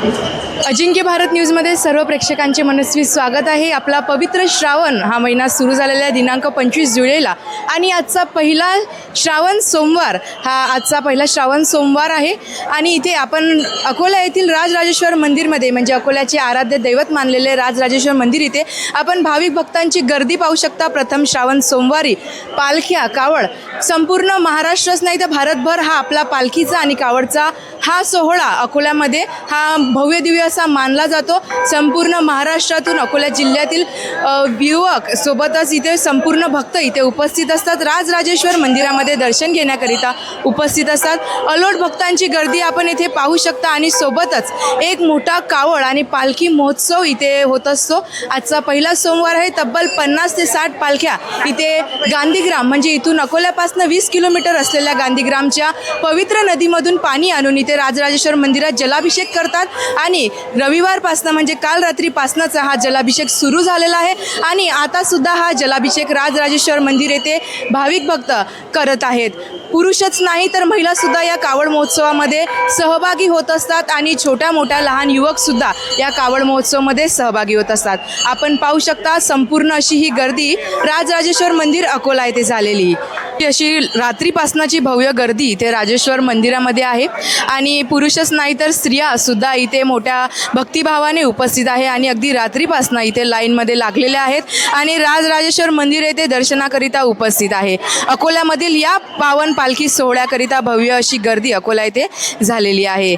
अजिंक्य भारत न्यूजमध्ये सर्व प्रेक्षकांचे मनस्वी स्वागत आहे. आपला पवित्र श्रावण हा महिना सुरू झालेला आहे दिनांक पंचवीस जुलैला. आणि आजचा पहिला श्रावण सोमवार हा आजचा पहिला श्रावण सोमवार आहे. आणि इथे आपण अकोला येथील राजराजेश्वर मंदिरमध्ये म्हणजे अकोल्याचे आराध्य दैवत मानलेले राजराजेश्वर मंदिर इथे आपण भाविक भक्तांची गर्दी पाहू शकता. प्रथम श्रावण सोमवारी पालख्या कावड संपूर्ण महाराष्ट्रच नाही तर भारतभर हा आपला पालखीचा आणि कावडचा हा सोहळा अकोल्यामध्ये हा भव्य दिव्य असा मानला जातो. संपूर्ण महाराष्ट्रातून अकोला जिल्ह्यातील युवक सोबतच इथे संपूर्ण भक्त इथे उपस्थित असतात. राजराजेश्वर मंदिरामध्ये दर्शन घेण्याकरिता उपस्थित असतात. अलोट भक्तांची गर्दी आपण इथे पाहू शकता आणि सोबतच एक मोठा कावड आणि पालखी महोत्सव इथे होत असतो. आजचा पहिला सोमवार आहे. तब्बल पन्नास ते साठ पालख्या इथे गांधीग्राम म्हणजे इथून अकोल्यापासून वीस किलोमीटर असलेल्या गांधीग्रामच्या पवित्र नदीमधून पाणी आणून इथे राजराजेश्वर मंदिरात जलाभिषेक करतात. आणि रविवारपासनं म्हणजे काल रात्रीपासनंचा हा जलाभिषेक सुरू झालेला आहे. आणि आतासुद्धा हा जलाभिषेक राजराजेश्वर मंदिर येथे भाविक भक्त करत आहेत. पुरुषच नाही तर महिलासुद्धा या कावड महोत्सवामध्ये सहभागी होत असतात. आणि छोट्या मोठ्या लहान युवकसुद्धा या कावड महोत्सवामध्ये सहभागी होत असतात. आपण पाहू शकता संपूर्ण अशी ही गर्दी राजराजेश्वर मंदिर अकोला येथे झालेली. ही अशी रात्रीपासनाची भव्य गर्दी इथे राजेश्वर मंदिरामध्ये आहे. आणि पुरुषच नाही तर स्त्रिया सुद्धा इथे मोठ्या भक्तिभावाने उपस्थित आहे आणि अगदी रात्रीपासनं इथे लाईनमध्ये लागलेल्या आहेत. आणि राजराजेश्वर मंदिर येथे दर्शनाकरिता उपस्थित आहे. अकोल्यामधील या पावन पालखी सोहळ्याकरिता भव्य अशी गर्दी अकोला येथे झालेली आहे.